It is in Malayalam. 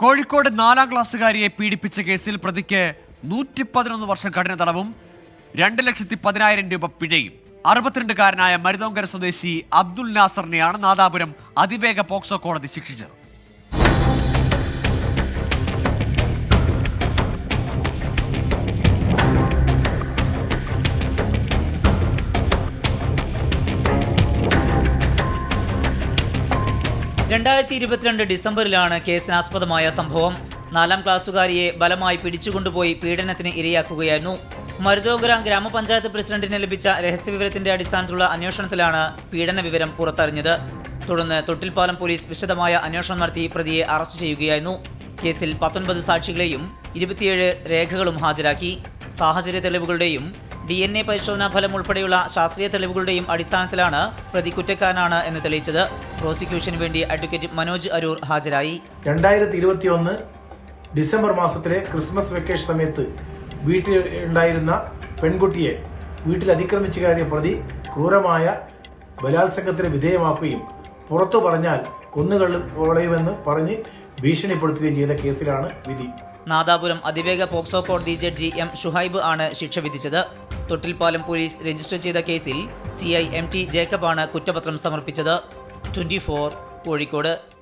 കോഴിക്കോട് നാലാം ക്ലാസ്സുകാരിയെ പീഡിപ്പിച്ച കേസിൽ പ്രതിക്ക് നൂറ്റി പതിനൊന്ന് വർഷം കഠിന തടവും രണ്ട് ലക്ഷത്തി പതിനായിരം രൂപ പിഴയും. അറുപത്തിരണ്ടുകാരനായ മരുതോങ്കര സ്വദേശി അബ്ദുൽ നാസറിനെയാണ് നാദാപുരം അതിവേഗ പോക്സോ കോടതി ശിക്ഷിച്ചത്. രണ്ടായിരത്തി ഇരുപത്തിരണ്ട് ഡിസംബറിലാണ് കേസിനാസ്പദമായ സംഭവം. നാലാം ക്ലാസ്സുകാരിയെ ബലമായി പിടിച്ചുകൊണ്ടുപോയി പീഡനത്തിന് ഇരയാക്കുകയായിരുന്നു. മരുതോഗ്ര ഗ്രാമപഞ്ചായത്ത് പ്രസിഡന്റിന് ലഭിച്ച രഹസ്യവിവരത്തിന്റെ അടിസ്ഥാനത്തിലുള്ള അന്വേഷണത്തിലാണ് പീഡന വിവരം പുറത്തറിഞ്ഞത്. തുടർന്ന് തൊട്ടിൽപ്പാലം പോലീസ് വിശദമായ അന്വേഷണം നടത്തി പ്രതിയെ അറസ്റ്റ് ചെയ്യുകയായിരുന്നു. കേസിൽ പത്തൊൻപത് സാക്ഷികളെയും ഇരുപത്തിയേഴ് രേഖകളും ഹാജരാക്കി. സാഹചര്യ തെളിവുകളുടെയും ഡി എൻ എ പരിശോധനാ ഫലം ഉൾപ്പെടെയുള്ള ശാസ്ത്രീയ തെളിവുകളുടെയും അടിസ്ഥാനത്തിലാണ് പ്രതി കുറ്റക്കാരനാണ് എന്ന് തെളിയിച്ചത്. പ്രോസിക്യൂഷന് വേണ്ടി അഡ്വക്കേറ്റ് മനോജ് അരൂർ ഹാജരായി. രണ്ടായിരത്തി ഇരുപത്തി ഒന്ന് ഡിസംബർ മാസത്തിലെ ക്രിസ്മസ് വെക്കേഷൻ സമയത്ത് വീട്ടിൽ ഉണ്ടായിരുന്ന പെൺകുട്ടിയെ വീട്ടിൽ അതിക്രമിച്ചു കയറിയ പ്രതി ക്രൂരമായ ബലാത്സംഗത്തിന് വിധേയമാക്കുകയും പുറത്തു പറഞ്ഞാൽ കൊന്നുകളും കൊളയുമെന്ന് പറഞ്ഞ് ഭീഷണിപ്പെടുത്തുകയും ചെയ്ത കേസിലാണ് വിധി. നാദാപുരം അതിവേഗ പോക്സോ കോടതി ജഡ്ജി എം ഷുഹൈബ് ആണ് ശിക്ഷ വിധിച്ചത്. തൊട്ടിൽപ്പാലം പോലീസ് രജിസ്റ്റർ ചെയ്ത കേസിൽ സി ഐ എം ടി ജേക്കബാണ് കുറ്റപത്രം സമർപ്പിച്ചത്. ട്വന്റി കോഴിക്കോട്.